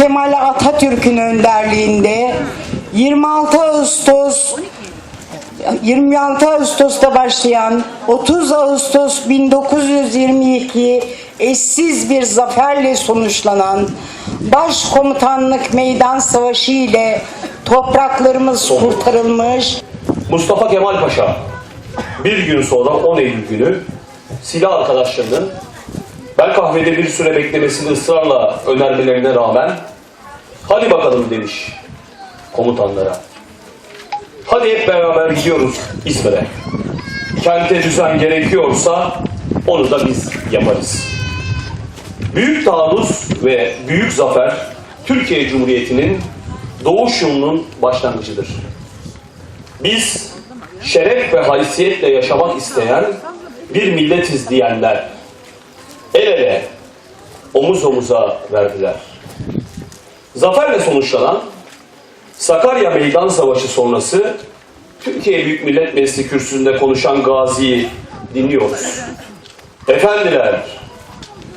Kemal Atatürk'ün önderliğinde 26 Ağustos 26 Ağustos'ta başlayan 30 Ağustos 1922 eşsiz bir zaferle sonuçlanan Başkomutanlık Meydan Savaşı ile topraklarımız kurtarılmış, Mustafa Kemal Paşa bir gün sonra 10 Eylül günü silah arkadaşlarının ben kahvede bir süre beklemesini ısrarla önermelerine rağmen hadi bakalım demiş komutanlara. Hadi hep beraber gidiyoruz İzmir'e. Kente düzen gerekiyorsa onu da biz yaparız. Büyük taarruz ve büyük zafer Türkiye Cumhuriyeti'nin doğuş yolunun başlangıcıdır. Biz şeref ve haysiyetle yaşamak isteyen bir milletiz diyenler el ele, omuz omuza verdiler. Zaferle sonuçlanan Sakarya Meydan Savaşı sonrası Türkiye Büyük Millet Meclisi kürsüsünde konuşan Gazi'yi dinliyoruz. Efendiler,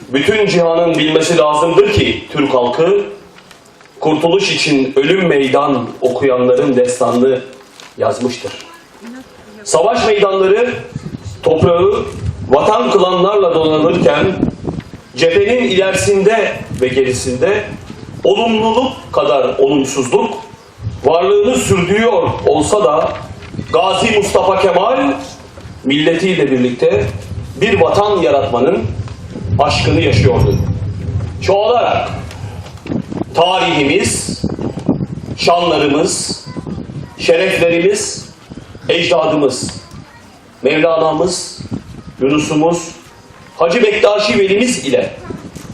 bütün cihanın bilmesi lazımdır ki Türk halkı kurtuluş için ölüm meydan okuyanların destanını yazmıştır. Savaş meydanları toprağı vatan kılanlarla donanırken cephenin ilerisinde ve gerisinde olumluluk kadar olumsuzluk varlığını sürdürüyor olsa da Gazi Mustafa Kemal milletiyle birlikte bir vatan yaratmanın aşkını yaşıyordu. Çoğalarak tarihimiz, şanlarımız, şereflerimiz, ecdadımız, Mevlana'mız, Yunus'umuz, Hacı Bektaşi Velimiz ile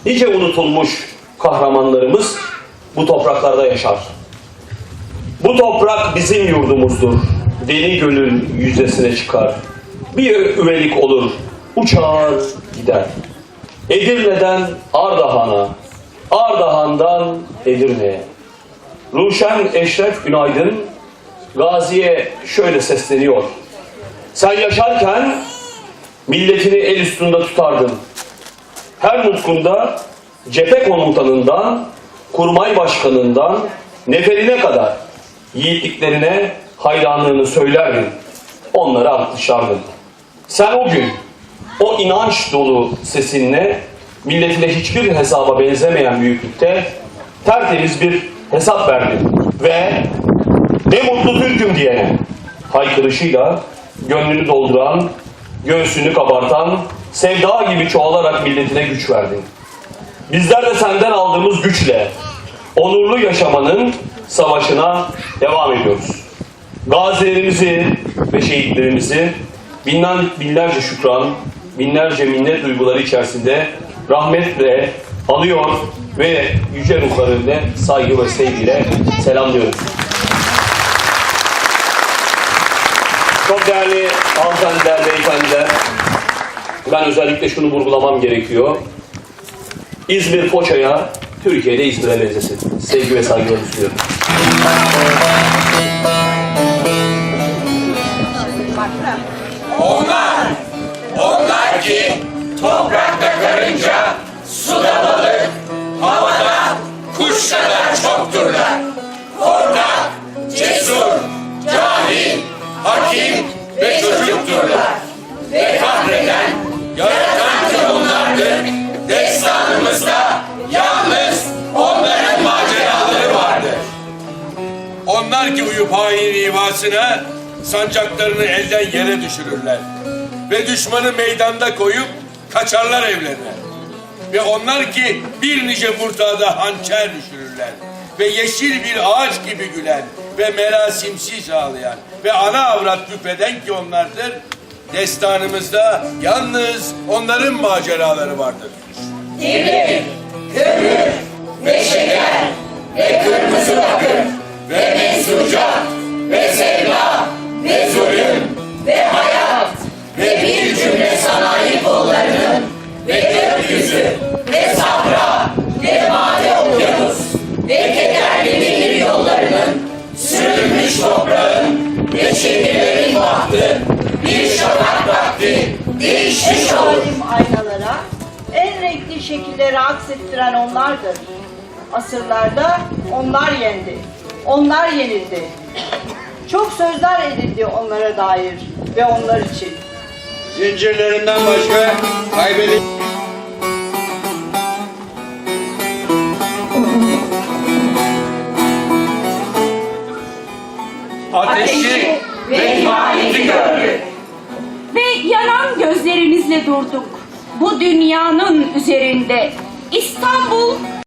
nice unutulmuş kahramanlarımız bu topraklarda yaşar. Bu toprak bizim yurdumuzdur. Deli gölün yüzesine çıkar. Bir üvelik olur, uçar gider. Edirne'den Ardahan'a, Ardahan'dan Edirne'ye. Ruşen Eşref Günaydın Gazi'ye şöyle sesleniyor. Sen yaşarken milletini el üstünde tutardın. Her nutkunda cephe komutanından, kurmay başkanından, neferine kadar yiğitliklerine hayranlığını söylerdin. Onları alkışlardın. Sen o gün o inanç dolu sesinle milletine hiçbir hesaba benzemeyen büyüklükte tertemiz bir hesap verdin. Ve ne mutlu Türk'üm diyene haykırışıyla gönlünü dolduran, göğsünü kabartan, sevda gibi çoğalarak milletine güç verdin. Bizler de senden aldığımız güçle onurlu yaşamanın savaşına devam ediyoruz. Gazilerimizi ve şehitlerimizi binler, binlerce şükran, binlerce minnet duyguları içerisinde rahmetle alıyor ve yüce ruhlarıyla saygı ve sevgiyle selamlıyoruz. Çok değerli beyefendiler, ben özellikle şunu vurgulamam gerekiyor. İzmir Foça'ya, Türkiye'de İzmir'e benzesin. Sevgi ve saygılarımı sunuyorum. Onlar, onlar ki toprakta karınca, suda balık, havada kuş çokturlar. Korkak, cesur, cahil, hakim ve çocukturlar. Ve kahreden, Onlar ki uyup hain rivasına sancaklarını elden yere düşürürler. Ve düşmanı meydanda koyup kaçarlar evlerine. Ve onlar ki bir nice murtada hançer düşürürler. Ve yeşil bir ağaç gibi gülen ve merasimsiz ağlayan ve ana avrat küpeden ki onlardır. Destanımızda yalnız onların maceraları vardır. Demir, kömür ve şeker ve kırmızı bakır ve mensucat ve sevda ve zulüm ve hayat ve bir cümle sanayi kollarının ve gökyüzü ve sahra ve mavi okyanus ve kederli nehir yollarının sürülmüş toprağın ve şehirlerin bahtı bir şafak vakti değişmiş olur. aynalara en renkli şekilleri aksettiren onlardır. asırlarda onlar yendi. Onlar yenildi. Çok sözler edildi onlara dair ve onlar için. Zincirlerinden başka kaybedecek Ateşi ve ihaneti gördük. ve yanan gözlerimizle durduk. Bu dünyanın üzerinde İstanbul